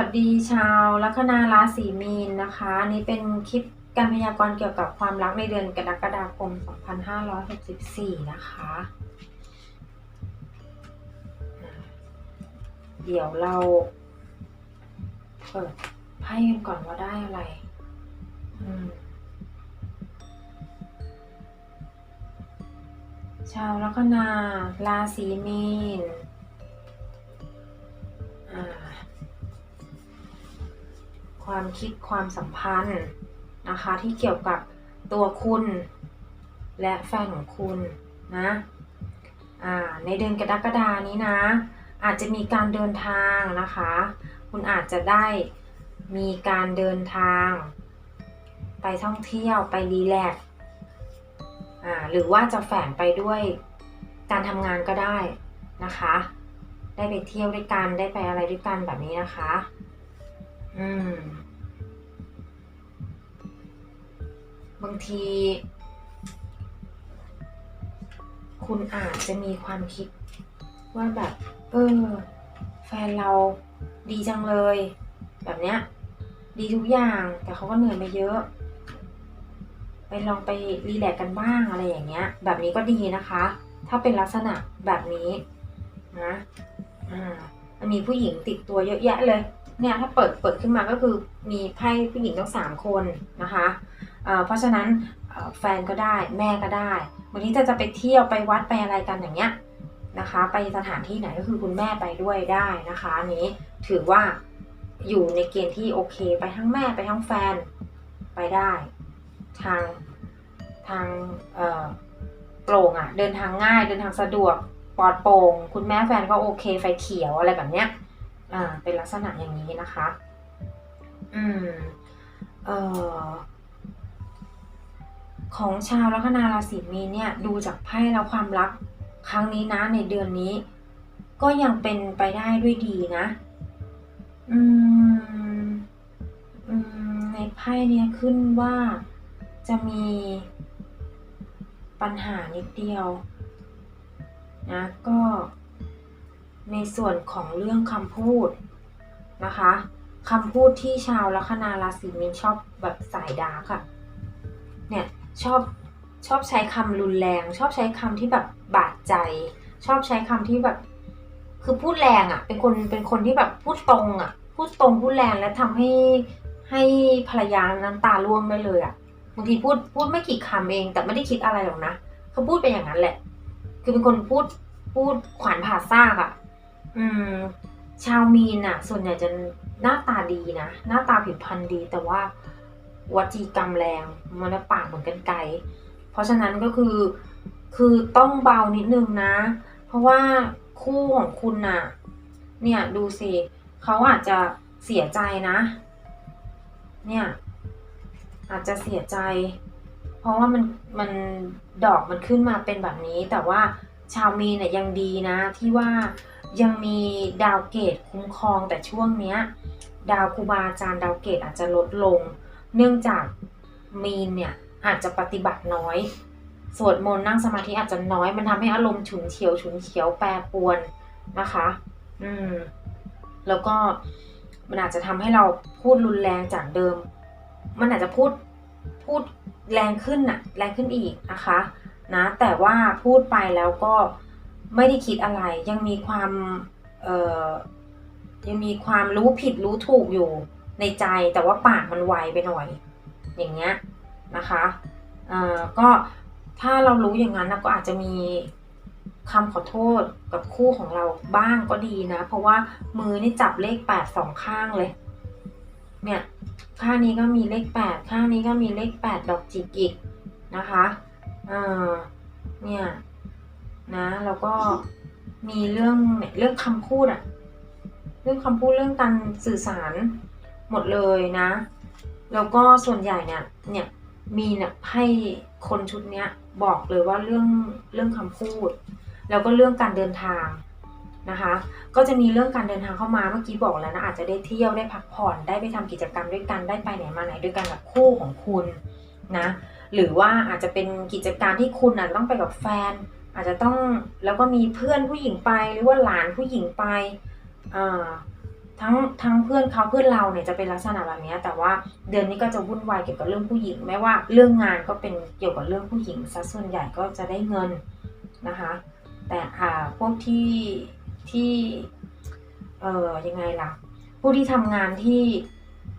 สวัสดีชาวลัคนาราศีมีนนะคะนี้เป็นคลิปการพยากรณ์เกี่ยวกับความรักในเดือนกรกฎาคม 2564 นะคะ เดี๋ยวเราเปิดไพ่กันก่อนว่าได้อะไรชาวลัคนาราศีมีน ความคิดความสัมพันธ์นะคะ ที่เกี่ยวกับตัวคุณ และแฟนของคุณนะในเดือนกรกฎานี้นะ อาจจะมีการเดินทางนะคะ คุณอาจจะได้มีการเดินทาง ไปท่องเที่ยวไปรีแลกซ์หรือว่าจะแฝงไปด้วยการทำงานก็ได้นะคะ ได้ไปเที่ยวด้วยกันได้ไปอะไรด้วยกันแบบนี้นะคะ อืม บางที คุณอาจจะมีความคิด ว่าแบบ เออ แฟนเราดีจังเลย แบบเนี้ย ดีทุกอย่าง แต่เขาก็เหนื่อยมาเยอะ ไปลองไปรีแลกซ์กันบ้างอะไรอย่างเงี้ย แบบนี้ก็ดีนะคะ ถ้าเป็นลักษณะแบบนี้นะอ่ามันมีผู้หญิงติดตัวเยอะแยะเลย เนี่ยถ้าเปิดเปิดขึ้นมาก็คือมีไพ่ผู้หญิงทั้งสามคนนะคะเอ่อเพราะฉะนั้นแฟนก็ได้แม่ก็ได้บางทีถ้าจะไปเที่ยวไปวัดไปอะไรกันอย่างเงี้ยนะคะ ไปสถานที่ไหนก็คือคุณแม่ไปด้วยได้นะคะอันนี้ถือว่าอยู่ในเกณฑ์ที่โอเค ไปทั้งแม่ไปทั้งแฟนไปได้ ทางทางโปร่งอะ่ะเดินทางง่ายเดินทางสะดวกปลอดโปร่งคุณแม่แฟนก็โอเคไฟเขียวอะไรแบบเนี้ย อ่าเป็นลักษณะอย่างนี้นะคะ อืมเอ่อของชาวลัคนาราศีมีนเนี่ยดูจากไพ่แล้วความรักครั้งนี้นะในเดือนนี้ ก็ยังเป็นไปได้ด้วยดีนะ อืมอืมในไพ่เนี่ยขึ้นว่าจะมีปัญหานิดเดียวนะก็ ในส่วนของเรื่องคำพูดนะคะคำพูดที่ชาวลัคนาราศีมีนชอบแบบสายดาร์กอะเนี่ยชอบชอบใช้คำรุนแรง ชอบใช้คำที่แบบบาดใจ ชอบใช้คำที่แบบ คือพูดแรงอะเป็นคนเป็นคนที่แบบพูดตรงอะพูดตรงพูดแรงและทำให้ให้ภรรยาน้ำตาร่วงได้เลยอะบางทีพูดพูดไม่กี่คำเอง แต่ไม่ได้คิดอะไรหรอกนะเขาพูดไปอย่างนั้นแหละ คือเป็นคนพูดพูดขวานผ่าซากอะ อืม ชาวมีนอะส่วนใหญ่จะหน้าตาดีนะ หน้าตาผิวพรรณดี แต่ว่าวจีกรรมแรงมันปากเหมือนกันไกลเพราะฉะนั้นก็คือคือต้องเบานิดนึงนะ เพราะว่าคู่ของคุณน่ะ เนี่ยดูสิเขาอาจจะเสียใจนะ เนี่ย อาจจะเสียใจ เพราะว่ามันมันดอกมันขึ้นมาเป็นแบบนี้ แต่ว่าชาวมีนเนี่ยยังดีนะที่ว่า ยังมีดาวเกตคุ้มครองแต่ช่วงเนี้ย ดาวครูบาอาจารย์ดาวเกตอาจจะลดลง เนื่องจากมีนเนี่ยอาจจะปฏิบัติน้อย สวดมนต์นั่งสมาธิอาจจะน้อย มันทำให้อารมณ์ฉุนเฉียวฉุนเฉียวแปรปวนนะคะ อืม แล้วก็มันอาจจะทำให้เราพูดรุนแรงจากเดิม มันอาจจะพูดพูดแรงขึ้นน่ะ แรงขึ้นอีกนะคะ นะ แต่ว่าพูดไปแล้วก็ ไม่ได้คิดอะไร ยังมีความเออยังมีความรู้ผิดรู้ถูกอยู่ในใจแต่ว่าปากมันไวไปหน่อย อย่างเงี้ยนะคะเออก็ถ้าเรารู้อย่างนั้นนะก็อาจจะมีคำขอโทษกับคู่ของเราบ้างก็ดีนะ เพราะว่ามือนี่จับเลขแปดสองข้างเลย เนี่ยข้างนี้ก็มีเลขแปดข้างนี้ก็มีเลขแปดดอกจิกอีกนะคะเออเนี่ย นะแล้วก็มีเรื่องเนี่ยเรื่องคำพูดอะเรื่องคำพูดเรื่องการสื่อสารหมดเลยนะ แล้วก็ส่วนใหญ่เนี่ยเนี่ยมีเนี่ยให้คนชุดเนี้ยบอกเลยว่าเรื่องเรื่องคำพูด แล้วก็เรื่องการเดินทางนะคะ ก็จะมีเรื่องการเดินทางเข้ามาเมื่อกี้บอกแล้วนะอาจจะได้เที่ยวได้พักผ่อนได้ไปทำกิจกรรมด้วยกันได้ไปไหนมาไหนด้วยกันกับคู่ของคุณนะหรือว่าอาจจะเป็นกิจการที่คุณนะต้องไปกับแฟน อาจจะต้องแล้วก็มีเพื่อนผู้หญิงไปหรือว่าหลานผู้หญิงไปทั้งทั้งเพื่อนเขาเพื่อนเราเนี่ยจะเป็นลักษณะแบบนี้แต่ว่าเดือนนี้ก็จะวุ่นวายเกี่ยวกับเรื่องผู้หญิงแม้ว่าเรื่องงานก็เป็นเกี่ยวกับเรื่องผู้หญิงซะส่วนใหญ่ก็จะได้เงินนะคะแต่อ่าพวกที่ที่เอ่อยังไงล่ะผู้ที่ทำงานที่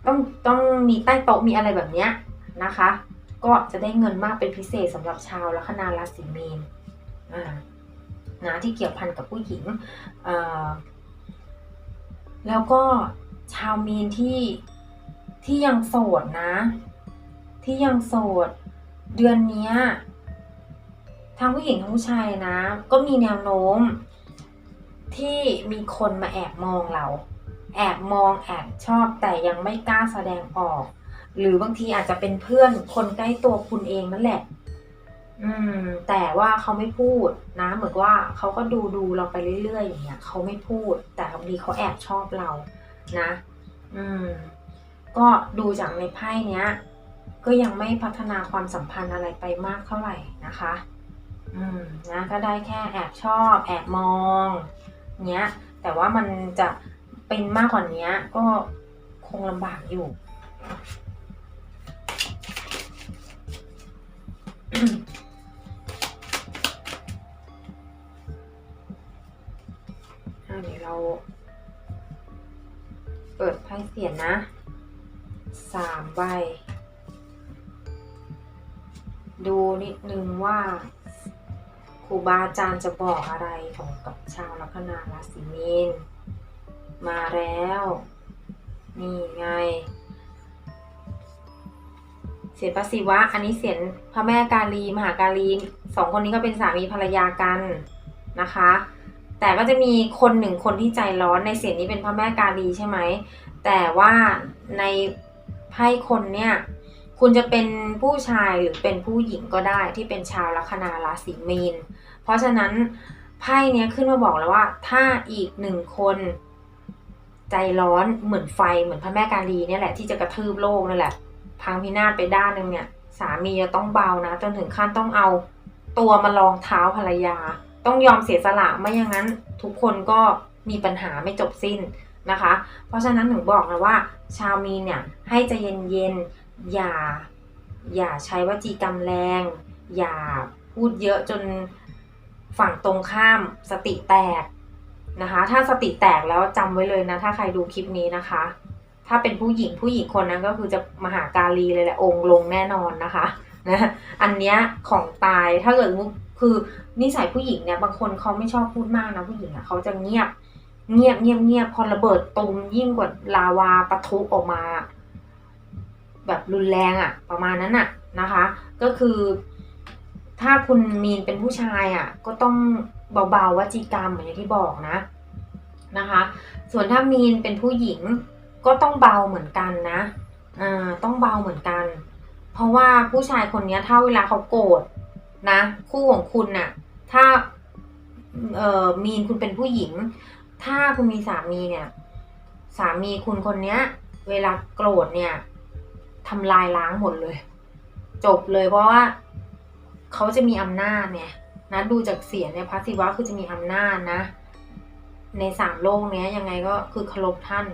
ต้องต้องมีใต้โต๊ะมีอะไรแบบเนี้ยนะคะ ก็จะได้เงินมากเป็นพิเศษสำหรับชาวลัคนาราศีมีน นะที่เกี่ยวพันกับผู้หญิง แล้วก็ชาวมีนที่ที่ยังโสดนะ ที่ยังโสด เดือนนี้ทั้งผู้หญิงทั้งผู้ชายนะ ก็มีแนวโน้ม ที่มีคนมาแอบมองเรา แอบมองแอบชอบแต่ยังไม่กล้าแสดงออก หรือบางทีอาจจะเป็นเพื่อนคนใกล้ตัวคุณเองนั่นแหละ อืม แต่ว่าเขาไม่พูดนะ เหมือนว่าเขาก็ดูดูเราไปเรื่อยๆอย่างเงี้ยเขาไม่พูด แต่บางทีเขาแอบชอบเรา นะ อืม ก็ดูจากในไพ่เนี้ย ก็ยังไม่พัฒนาความสัมพันธ์อะไรไปมากเท่าไหร่นะคะ อืมนะก็ได้แค่แอบชอบ แอบมองเนี้ย แต่ว่ามันจะเป็นมากกว่านี้ก็คงลำบากอยู่ เราเปิดไพ่เสียนนะสามใบ ดูนิดนึงว่าครูบาอาจารย์จะบอกอะไรของกับชาวลัคนาราศีมีนมาแล้ว นี่ไง เสียนพระศิวะ อันนี้เสียนพระแม่กาลี มหากาลีสองคนนี้ก็เป็นสามีภรรยากันนะคะ แต่ก็จะมีคนหนึ่งคนที่ใจร้อนในเสียงนี้เป็นพระแม่กาลีใช่ไหม แต่ว่าในไพ่คนเนี่ยคุณจะเป็นผู้ชายหรือเป็นผู้หญิงก็ได้ที่เป็นชาวลัคนาราศีมีน เพราะฉะนั้นไพ่เนี้ยขึ้นมาบอกแล้วว่า ถ้าอีกหนึ่งคน ใจร้อนเหมือนไฟเหมือนพระแม่กาลีเนี่ยแหละที่จะกระทืบโลกนั่นแหละพังพินาศไปด้านหนึ่งเนี่ยสามีจะต้องเบานะ จนถึงขั้นต้องเอาตัวมาลองเท้าภรรยา ต้องยอมเสียสละไม่อย่างนั้นทุกคนก็มีปัญหาไม่จบสิ้นนะคะ เพราะฉะนั้นถึงบอกนะว่า ชาวมีนเนี่ยให้ใจเย็นๆอย่าอย่าใช้วจีกรรมแรง อย่าพูดเยอะจนฝั่งตรงข้ามสติแตกนะคะ ถ้าสติแตกแล้วจำไว้เลยนะ ถ้าใครดูคลิปนี้นะคะ ถ้าเป็นผู้หญิงผู้หญิงคนนั้นก็คือจะมหากาลีเลยแหละองค์ลงแน่นอนนะคะนะอันเนี้ยของตายถ้าเกิดมุคือ นิสัยผู้หญิงเนี่ยบางคนเขาไม่ชอบพูดมากนะผู้หญิงอะเขาจะเงียบ เงียบเงียบเงียบพอระเบิดตุมยิ่งกว่าลาวาปะทุออกมา แบบรุนแรงอะ่ะประมาณนั้นอะ่ะนะคะ ก็คือ ถ้าคุณมีนเป็นผู้ชายอะ่ะก็ต้องเบาๆวจีกรรมเหมือนที่บอกนะนะคะ ส่วนถ้ามีนเป็นผู้หญิงก็ต้องเบาเหมือนกันนะอ่าต้องเบาเหมือนกัน เพราะว่าผู้ชายคนนี้ถ้าเวลาเขาโกรธนะ คู่ของคุณน่ะ ถ้าเอ่อมีนคุณเป็นผู้หญิง ถ้าคุณมีสามีเนี่ย สามีคุณคนเนี้ย เวลาโกรธเนี่ยทำลายล้างหมดเลย จบเลยเพราะว่าเขาจะมีอำนาจเนี่ยนะดูจากเสียงเนี่ยพระศิวะคือจะมีอำนาจนะ ในสามโลกเนี้ยยังไงก็คือเคารพท่าน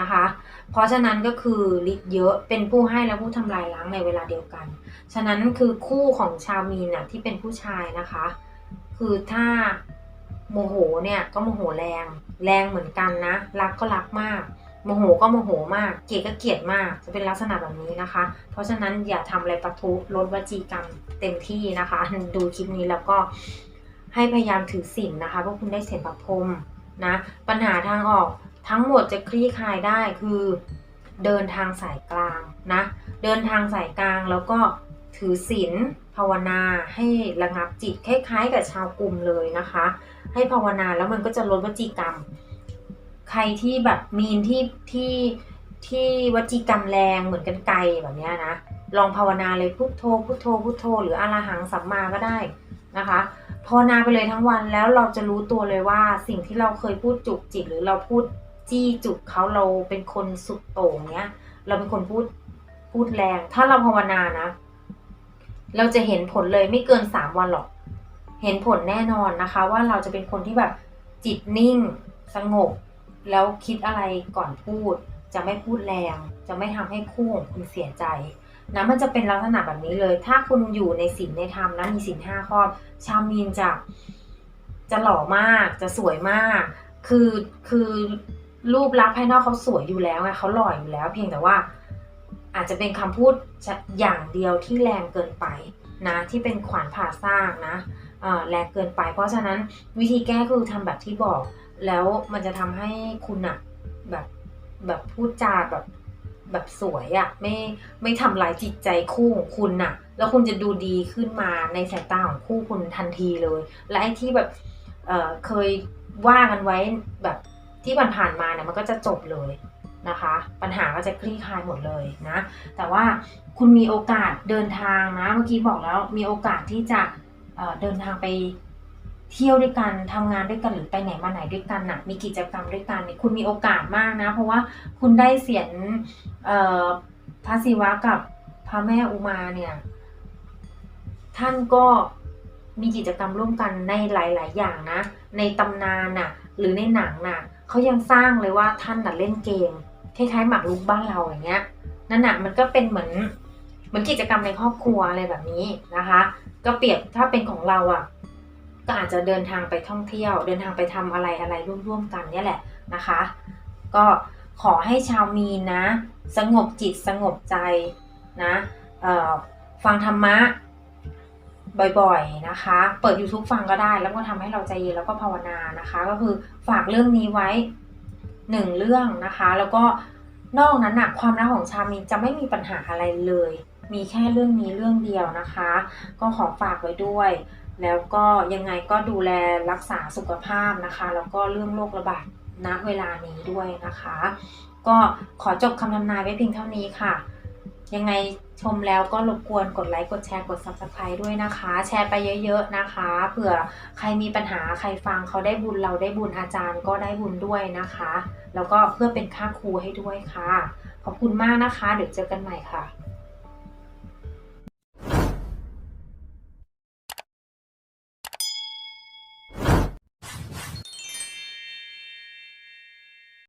นะคะ เพราะฉะนั้นก็คือฤทธิ์เยอะเป็นผู้ให้และผู้ทำลายล้างในเวลาเดียวกัน ฉะนั้นคือคู่ของชาวมีนน่ะที่เป็นผู้ชายนะคะ คือถ้าโมโหเนี่ยก็โมโหแรง แรงเหมือนกันนะ รักก็รักมาก โมโหก็โมโหมาก เกลียดก็เกลียดมาก จะเป็นลักษณะแบบนี้นะคะ เพราะฉะนั้นอย่าทำอะไรประทุลดวจีกรรมเต็มที่นะคะ ดูคลิปนี้แล้วก็ให้พยายามถือศีลนะคะเพราะคุณได้เสียประพรมนะ ปัญหาทางออกทั้งหมดจะคลี่คลายได้คือเดินทางสายกลางนะ เดินทางสายกลางแล้วก็ ถือศีลภาวนาให้ระงับจิตคล้ายๆ กับชาวกลุ่มเลยนะคะ ให้ภาวนาแล้วมันก็จะลดวจีกรรม ใครที่แบบมีนที่ที่ที่วจีกรรมแรงเหมือนกันไกลแบบนี้นะลองภาวนาเลยพุทโธพุทโธพุทโธ หรืออรหังสัมมาก็ได้นะคะภาวนาไปเลยทั้งวันแล้วเราจะรู้ตัวเลยว่าสิ่งที่เราเคยพูดจุกจิกหรือเราพูดจี้จุกเขาเราเป็นคนสุดโต่งเนี้ย เราเป็นคนพูดพูดแรง ถ้าเราภาวนานะ เราจะเห็นผลเลยไม่เกินสามวันหรอก เห็นผลแน่นอนนะคะ ว่าเราจะเป็นคนที่แบบจิตนิ่ง สงบ แล้วคิดอะไรก่อนพูด จะไม่พูดแรง จะไม่ทำให้คู่ของคุณเสียใจนะมันจะเป็นลักษณะแบบนี้เลย ถ้าคุณอยู่ในศีลในธรรมนะมีศีลห้าข้อ ชาวมีนจะจะหล่อมาก จะสวยมาก คือคือรูปลักษณ์ภายนอกเขาสวยอยู่แล้วไงเขาหล่ออยู่แล้ว เพียงแต่ว่า อาจจะเป็นคำพูดอย่างเดียวที่แรงเกินไปนะที่เป็นขวานผ่าซากนะแรงเกินไป เพราะฉะนั้นวิธีแก้คือทำแบบที่บอก แล้วมันจะทำให้คุณอะแบบแบบพูดจาแบบแบบสวยอะไม่ไม่ทำลายจิตใจคู่ของคุณน่ะ แล้วคุณจะดูดีขึ้นมาในสายตาของคู่คุณทันทีเลย และไอ้ที่แบบเเคยว่ากันไว้แบบที่ผ่านๆมาเนี่ยมันก็จะจบเลย นะคะ ปัญหาก็จะคลี่คลายหมดเลยนะ แต่ว่าคุณมีโอกาสเดินทางนะเมื่อกี้บอกแล้วมีโอกาสที่จะเดินทางไปเที่ยวด้วยกันทำงานด้วยกันหรือไปไหนมาไหนด้วยกันน่ะมีกิจกรรมด้วยกันเนี่ยคุณมีโอกาสมากนะ เพราะว่าคุณได้เสียนพระศิวะกับพระแม่อุมาเนี่ย ท่านก็มีกิจกรรมร่วมกันในหลาย ๆ อย่างนะ ในตำนานน่ะ หรือในหนังน่ะเขายังสร้างเลยว่าท่านน่ะเล่นเกม คล้ายๆหมากรุกบ้านเราอย่างเงี้ยนั่นน่ะมันก็เป็นเหมือนเหมือนกิจกรรมในครอบครัวอะไรแบบนี้นะคะ ก็เปรียบถ้าเป็นของเราอะก็อาจจะเดินทางไปท่องเที่ยว เดินทางไปทำอะไรอะไรร่วมๆกันเนี่ยแหละนะคะ ก็ขอให้ชาวมีนนะ สงบจิตสงบใจนะฟังธรรมะบ่อยๆนะคะ เปิด YouTube ฟังก็ได้ แล้วก็ทำให้เราใจเย็นแล้วก็ภาวนานะคะ ก็คือฝากเรื่องนี้ไว้ หนึ่งเรื่องนะคะ แล้วก็นอกนั้นนะความรักของชามีจะไม่มีปัญหาอะไรเลย มีแค่เรื่องนี้เรื่องเดียวนะคะ ก็ขอฝากไว้ด้วย แล้วก็ยังไงก็ดูแลรักษาสุขภาพนะคะ แล้วก็เรื่องโรคระบาดณเวลานี้ด้วยนะคะ ก็ขอจบคำทำนายไว้เพียงเท่านี้ค่ะ ยังไง ชมแล้วก็รบกวนกดไลค์กดแชร์กด subscribe ด้วยนะคะ แชร์ไปเยอะๆนะคะ เผื่อใครมีปัญหาใครฟังเขาได้บุญเราได้บุญอาจารย์ก็ได้บุญด้วยนะคะ แล้วก็เพื่อเป็นค่าครูให้ด้วยค่ะ ขอบคุณมากนะคะ เดี๋ยวเจอกันใหม่ค่ะ